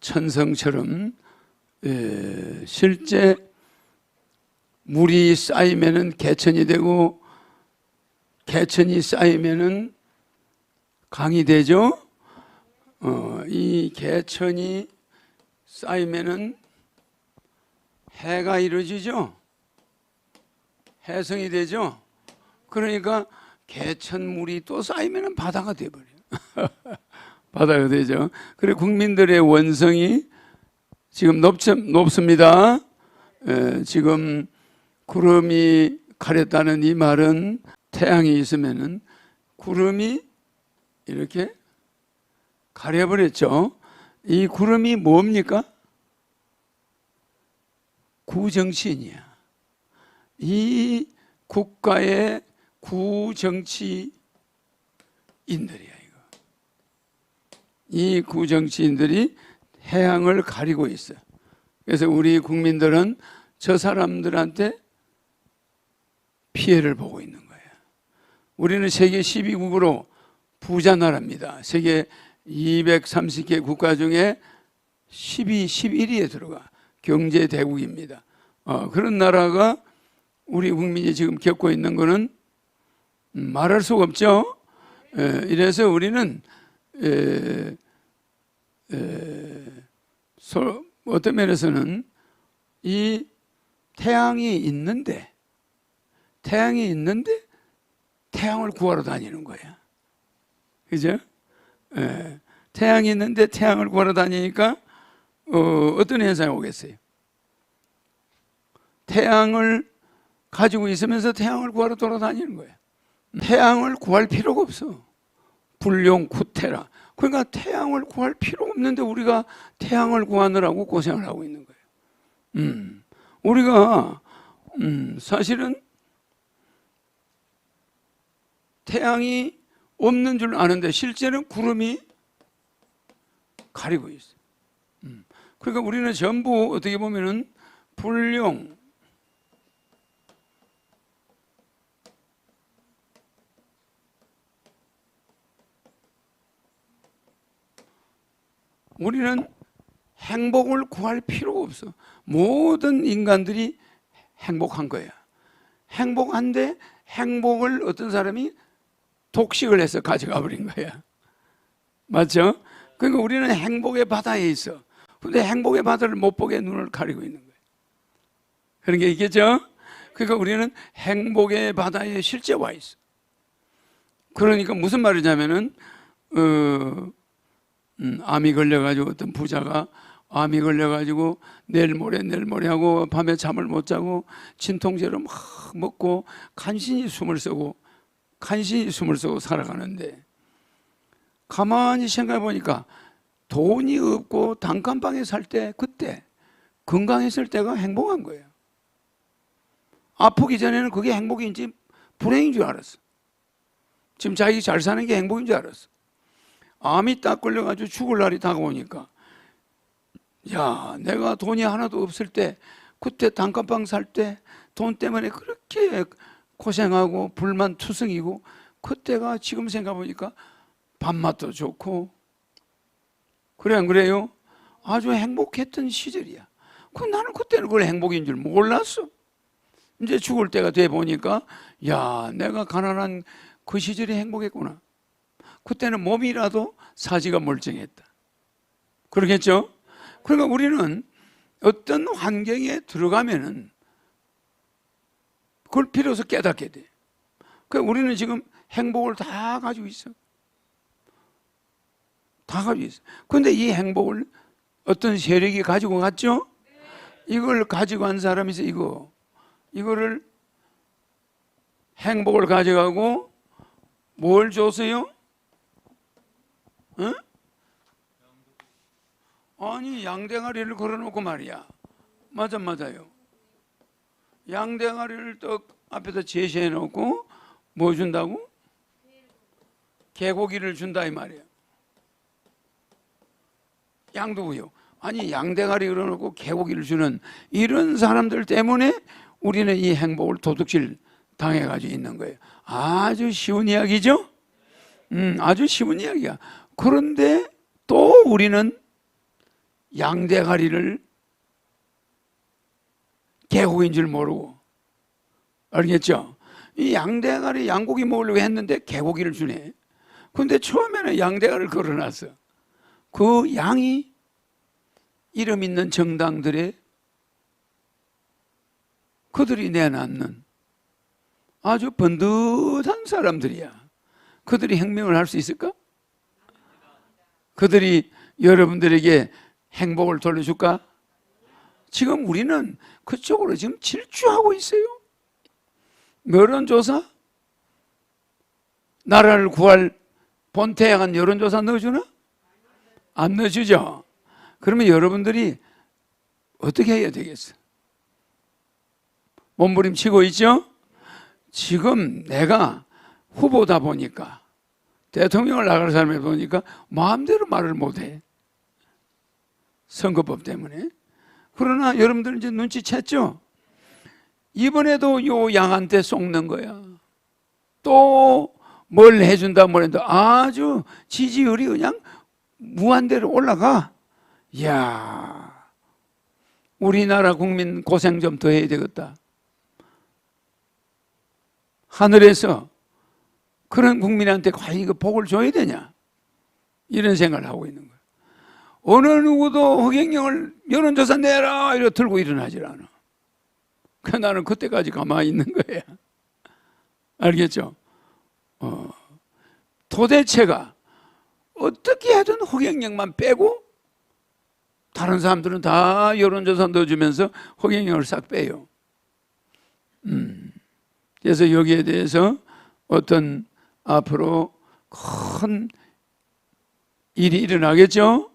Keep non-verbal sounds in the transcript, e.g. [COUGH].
천성처럼 에, 실제 물이 쌓이면은 개천이 되고 개천이 쌓이면은 강이 되죠. 어, 이 개천이 쌓이면은 해가 이루어지죠. 해성이 되죠. 그러니까 개천물이 또 쌓이면은 바다가 돼버려요. [LAUGHS] 바다가 되죠. 그래 국민들의 원성이 지금 높, 높습니다. 에, 지금 구름이 가렸다는 이 말은 태양이 있으면은 구름이 이렇게 가려버렸죠. 이 구름이 뭡니까? 구정치인이야. 이 국가의 구정치인들이야 이 구정치인들이 해양을 가리고 있어요. 그래서 우리 국민들은 저 사람들한테 피해를 보고 있는 거예요. 우리는 세계 12국으로 부자 나라입니다. 세계 230개 국가 중에 12, 11위에 들어가 경제 대국입니다. 어, 그런 나라가 우리 국민이 지금 겪고 있는 거는 음, 말할 수가 없죠. 에, 이래서 우리는 에, 에, 소, 어떤 면에서는 이 태양이 있는데 태양이 있는데 태양을 구하러 다니는 거야. 그죠? 예. 태양이 있는데 태양을 구하러 다니니까 어, 어떤 현상이 오겠어요? 태양을 가지고 있으면서 태양을 구하러 돌아다니는 거야. 태양을 구할 필요가 없어. 불용 구태라. 그러니까 태양을 구할 필요가 없는데 우리가 태양을 구하느라고 고생을 하고 있는 거예요. 음, 우리가 음, 사실은 태양이 없는 줄 아는데 실제는 구름이 가리고 있어요. 음, 그러니까 우리는 전부 어떻게 보면은 불용 우리는 행복을 구할 필요가 없어. 모든 인간들이 행복한 거야. 행복한데 행복을 어떤 사람이 독식을 해서 가져가 버린 거야. 맞죠? 그러니까 우리는 행복의 바다에 있어. 근데 행복의 바다를 못 보게 눈을 가리고 있는 거예요. 그런 게 있겠죠? 그러니까 우리는 행복의 바다에 실제 와 있어. 그러니까 무슨 말이냐면은, 어, 음, 암이 걸려가지고 어떤 부자가 암이 걸려가지고 내일 모레 내일 모레 하고 밤에 잠을 못 자고 진통제를 막 먹고 간신히 숨을 쓰고 간신히 숨을 쓰고 살아가는데 가만히 생각해 보니까 돈이 없고 단칸방에 살 때 그때 건강했을 때가 행복한 거예요. 아프기 전에는 그게 행복인지 불행인 줄 알았어. 지금 자기 잘 사는 게 행복인 줄 알았어. 암이 딱 걸려가지고 죽을 날이 다가오니까. 야 내가 돈이 하나도 없을 때 그때 단칸방 살 때 돈 때문에 그렇게 고생하고 불만 투성이고 그때가 지금 생각해보니까 밥맛도 좋고. 그래 안 그래요? 아주 행복했던 시절이야. 그 나는 그때는 그걸 행복인 줄 몰랐어. 이제 죽을 때가 돼 보니까 야 내가 가난한 그 시절이 행복했구나 그때는 몸이라도 사지가 멀쩡했다 그러겠죠? 그러니까 우리는 어떤 환경에 들어가면은 그걸 비로소 깨닫게 돼. 그러니까 우리는 지금 행복을 다 가지고 있어. 다 가지고 있어. 근데 이 행복을 어떤 세력이 가지고 갔죠? 이걸 가지고 간 사람이 있어, 이거. 이거를 행복을 가져가고 뭘 줬어요? 응? 아니 양대가리를 걸어놓고 말이야. 맞아 맞아요. 양대가리를 떡 앞에다 제시해 놓고 뭐 준다고? 개고기를 준다 이 말이야. 양도구요. 아니 양대가리 걸어놓고 개고기를 주는 이런 사람들 때문에 우리는 이 행복을 도둑질 당해가지고 있는 거예요. 아주 쉬운 이야기죠? 음, 아주 쉬운 이야기야. 그런데 또 우리는 양대가리를 개고기인 줄 모르고 알겠죠? 이 양대가리 양고기 먹으려고 했는데 개고기를 주네. 근데 처음에는 양대가리를 걸어놨어. 그 양이 이름 있는 정당들의 그들이 내놨는 아주 번듯한 사람들이야. 그들이 혁명을 할 수 있을까? 그들이 여러분들에게 행복을 돌려줄까? 지금 우리는 그쪽으로 지금 질주하고 있어요. 여론조사? 나라를 구할 본태양한 여론조사 넣어주나? 안 넣어주죠? 그러면 여러분들이 어떻게 해야 되겠어? 몸부림치고 있죠? 지금 내가 후보다 보니까 대통령을 나갈 사람을 보니까 마음대로 말을 못해. 선거법 때문에. 그러나 여러분들 이제 눈치챘죠? 이번에도 요 양한테 속는 거야. 또 뭘 해준다 뭘 해준다 아주 지지율이 그냥 무한대로 올라가. 이야, 우리나라 국민 고생 좀 더 해야 되겠다. 하늘에서 그런 국민한테 과연 이거 복을 줘야 되냐? 이런 생각을 하고 있는 거예요. 어느 누구도 허경영을 여론조사 내라 이러 들고 일어나질 않아. 그 나는 그때까지 가만히 있는 거야. [LAUGHS] 알겠죠? 어, 도대체가 어떻게 해든 허경영만 빼고 다른 사람들은 다 여론조사 넣어주면서 허경영을 싹 빼요. 음. 그래서 여기에 대해서 어떤 앞으로 큰 일이 일어나겠죠?